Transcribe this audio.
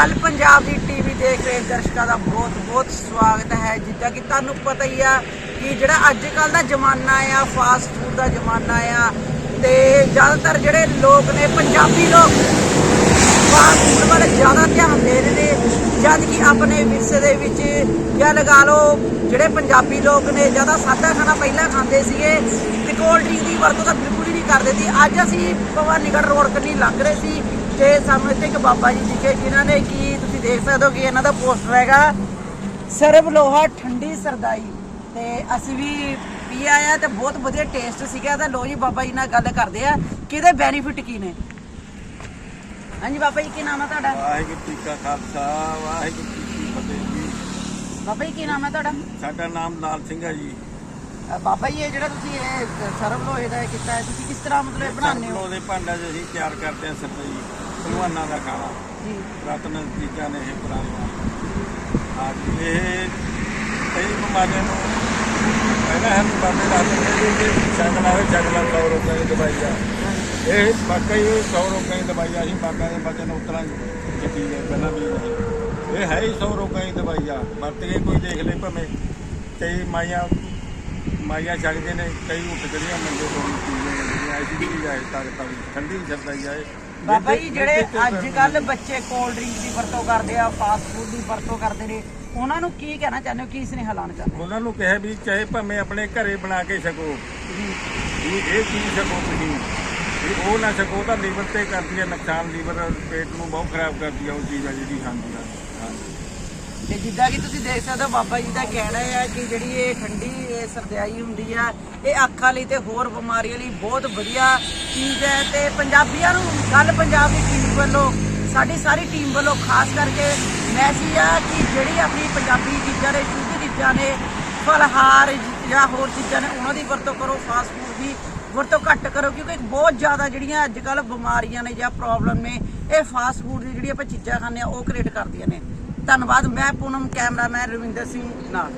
ਗੱਲ ਪੰਜਾਬ ਦੀ ਟੀਵੀ ਦੇਖ ਰਹੇ ਦਰਸ਼ਕਾਂ ਦਾ ਬਹੁਤ ਬਹੁਤ ਸਵਾਗਤ ਹੈ। ਜਿੱਦਾਂ ਕਿ ਤੁਹਾਨੂੰ ਪਤਾ ਹੀ ਆ ਕਿ ਜਿਹੜਾ ਅੱਜ ਕੱਲ ਦਾ ਜ਼ਮਾਨਾ ਆ ਫਾਸਟ ਫੂਡ ਦਾ ਜ਼ਮਾਨਾ ਆ, ਤੇ ਜ਼ਿਆਦਾਤਰ ਜਿਹੜੇ ਲੋਕ ਨੇ, ਪੰਜਾਬੀ ਲੋਕ ਫਾਸਟ ਫੂਡ ਵੱਲ ਜ਼ਿਆਦਾ ਧਿਆਨ ਦੇ ਰਹੇ ਨੇ। ਜਦ ਕਿ ਆਪਣੇ ਵਿਰਸੇ ਦੇ ਵਿੱਚ ਜਾਂ ਲਗਾ ਲਓ, ਜਿਹੜੇ ਪੰਜਾਬੀ ਲੋਕ ਨੇ, ਜ਼ਿਆਦਾ ਸਾਦਾ ਖਾਣਾ ਪਹਿਲਾਂ ਖਾਂਦੇ ਸੀਗੇ, ਤੇ ਕੋਲਡ ਡਰਿੰਕ ਦੀ ਵਰਤੋਂ ਤਾਂ ਬਿਲਕੁਲ ਹੀ ਨਹੀਂ ਕਰਦੇ ਸੀ। ਅੱਜ ਅਸੀਂ ਭਵਾਨੀਗੜ੍ਹ ਰੋਡ ਕੰਨੀ ਲੰਘ ਰਹੇ ਸੀ। ਤੇ ਸਾਹਮਣੇ ਤੇ ਇੱਕ ਬਾਬਾ ਜੀ ਦਿਖੇ। ਜਿਨ੍ਹਾਂ ਨੇ ਕੀ ਤੁਸੀਂ ਦੇਖ ਸਕਦੇ ਹੋ ਕਿ ਇਹਨਾਂ ਦਾ ਪੋਸਟਰ ਹੈਗਾ ਸਰਬ ਲੋਹਾ ਠੰਡੀ ਸਰਦਾਈ। ਤੇ ਅਸੀਂ ਵੀ ਪੀ ਆਇਆ ਤੇ ਬਹੁਤ ਵਧੀਆ ਟੇਸਟ ਸੀਗਾ ਤਾਂ ਲੋ ਜੀ ਬਾਬਾ ਜੀ ਨਾਲ ਗੱਲ ਕਰਦੇ ਆ। ਕਿ ਇਹਦੇ ਬੈਨੀਫਿਟ ਕੀ ਨੇ? ਹਾਂਜੀ ਬਾਬਾ ਜੀ ਕੀ ਨਾਮ ਹੈ ਤੁਹਾਡਾ? ਵਾਹਿਗੁਰੂ ਜੀ ਕਾ ਖਾਲਸਾ ਵਾਹਿਗੁਰੂ ਜੀ ਕੀ ਫਤਿਹ ਜੀ। ਬਾਬਾ ਜੀ ਕੀ ਨਾਮ ਹੈ ਤੁਹਾਡਾ? ਸਾਡਾ ਨਾਮ ਲਾਲ ਸਿੰਘ ਹੈ ਜੀ। ਬਾਬਾ ਜੀ ਇਹ ਜਿਹੜਾ ਤੁਸੀਂ ਇਹ ਸਰਬ ਲੋਹੇ ਦਾ ਕੀਤਾ ਹੈ ਤੁਸੀਂ ਕਿਸ ਤਰ੍ਹਾਂ ਮਤਲਬ ਬਣਾਉਂਦੇ ਹੋ? ਸਰਪਲੋ ਦੇ ਭਾਂਡਾ ਅਸੀਂ ਤਿਆਰ ਕਰਦੇ ਹਾਂ ਸਰ ਜੀ ਭਗਵਾਨਾਂ ਦਾ ਖਾਣਾ ਜੀ। ਰਤਨ ਚੀਜ਼ਾਂ ਨੇ ਇਹ ਪੁਰਾਣੀਆਂ ਹਾਂ ਜੀ ਇਹ ਕਈ ਬਿਮਾਰੀਆਂ ਨੂੰ ਪਹਿਲਾਂ ਹਨ ਬਾਬੇ ਦੱਸਦੇ ਨੇ ਕਿ ਸ਼ਕਲ ਆਵੇ ਸ਼ਕਲ ਸੌ ਰੋਗਾਂ ਦੀ ਦਵਾਈ ਆ। ਇਹ ਵਾਕਈ ਉਹ ਸੌ ਰੋਗਾਂ ਦੀ ਦਵਾਈ ਆ ਅਸੀਂ ਬਾਬਿਆਂ ਦੇ ਬਚਨ ਉਤਰਾਂ ਕੀਤੀ ਹੈ ਪਹਿਲਾਂ ਵੀ ਇਹ। ਇਹ ਹੈ ਹੀ ਸੌ ਰੋਗਾਂ ਦੀ ਦਵਾਈ ਆ। ਵਰਤ ਕੇ ਕੋਈ ਦੇਖ ਲੈ ਭਾਵੇਂ ਕਈ ਮਾਈਆਂ ਮਾਈਆਂ ਛੱਡਦੇ ਨੇ ਕਈ ਉੱਠ ਜਿਹੜੀਆਂ ਮੰਗੇ ਤੋਂ ਚੀਜ਼ਾਂ ਐਸੀ ਚੀਜ਼ ਆਏ ਤਾਕਤ ਠੰਡੀ ਸਰਦਾਈ ਆਏ ਬਾਬਾ ਜੀ ਜਿਹੜੇ ਅੱਜ ਕੱਲ ਬੱਚੇ ਕੋਲਡ ਡਰਿੰਕ ਦੀ ਵਰਤੋਂ ਕਰਦੇ ਆ ਫਾਸਟ ਫੂਡ ਦੀ ਵਰਤੋਂ ਕਰਦੇ ਨੇ ਉਹਨਾਂ ਨੂੰ ਕੀ ਕਹਿਣਾ ਚਾਹੁੰਦੇ ਹੋ? ਕੀ ਸੁਨੇਹਾ ਲਾਉਣਾ ਚਾਹੁੰਦੇ ਹੋ? ਉਹਨਾਂ ਨੂੰ ਕਿਹਾ ਵੀ ਚਾਹੇ ਭਾਵੇਂ ਆਪਣੇ ਘਰੇ ਬਣਾ ਕੇ ਛਕੋ ਜੀ। ਵੀ ਇਹ ਚੀਜ਼ ਛਕੋ ਤੁਸੀਂ। ਵੀ ਉਹ ਨਾ ਛਕੋ ਤਾਂ ਲੀਵਰ ਤੇ ਕਰਦੀ ਹੈ ਨੁਕਸਾਨ ਲੀਵਰ ਪੇਟ ਨੂੰ ਬਹੁਤ ਖਰਾਬ ਕਰਦੀ ਹੈ ਉਹ ਚੀਜ਼ ਆ ਜਿਹੜੀ ਖਾਂਦੀ ਆ। ਤੇ ਜਿੱਦਾਂ ਕਿ ਤੁਸੀਂ ਦੇਖ ਸਕਦੇ ਹੋ, ਬਾਬਾ ਜੀ ਦਾ ਕਹਿਣਾ ਹੈ ਕਿ ਜਿਹੜੀ ਇਹ ਠੰਡੀ, ਇਹ ਸਰਦਾਈ ਹੁੰਦੀ ਆ, ਇਹ ਅੱਖਾਂ ਲਈ ਤੇ ਹੋਰ ਬਿਮਾਰੀਆਂ ਲਈ ਬਹੁਤ ਵਧੀਆ ਚੀਜ਼ ਹੈ ਤੇ ਪੰਜਾਬੀਆਂ ਨੂੰ ਗੱਲ ਪੰਜਾਬ ਦੀ ਟੀਮ ਵੱਲੋਂ, ਸਾਡੀ ਸਾਰੀ ਟੀਮ ਵੱਲੋਂ ਖਾਸ ਕਰਕੇ ਮੈਸੇਜ ਆ ਕਿ ਜਿਹੜੀ ਆਪਣੀ ਪੰਜਾਬੀ ਚੀਜ਼ਾਂ ਨੇ, ਸ਼ੁੱਧ ਚੀਜ਼ਾਂ ਨੇ, ਫਲਹਾਰ ਜਾਂ ਹੋਰ ਚੀਜ਼ਾਂ ਨੇ, ਉਹਨਾਂ ਦੀ ਵਰਤੋਂ ਕਰੋ ਫਾਸਟ ਫੂਡ ਦੀ ਵਰਤੋਂ ਘੱਟ ਕਰੋ, ਕਿਉਂਕਿ ਬਹੁਤ ਜ਼ਿਆਦਾ ਜਿਹੜੀਆਂ ਅੱਜ ਕੱਲ ਬਿਮਾਰੀਆਂ ਨੇ ਜਾਂ ਪ੍ਰੋਬਲਮ ਨੇ, ਇਹ ਫਾਸਟ ਫੂਡ ਦੀ ਜਿਹੜੀ ਆਪਾਂ ਚੀਜ਼ਾਂ ਖਾਂਦੇ ਆ ਉਹ ਕ੍ਰੀਏਟ ਕਰਦੀਆਂ ਨੇ। ਧੰਨਵਾਦ। ਮੈਂ ਪੂਨਮ ਕੈਮਰਾਮੈਨ ਰਵਿੰਦਰ ਸਿੰਘ ਨਾਲ।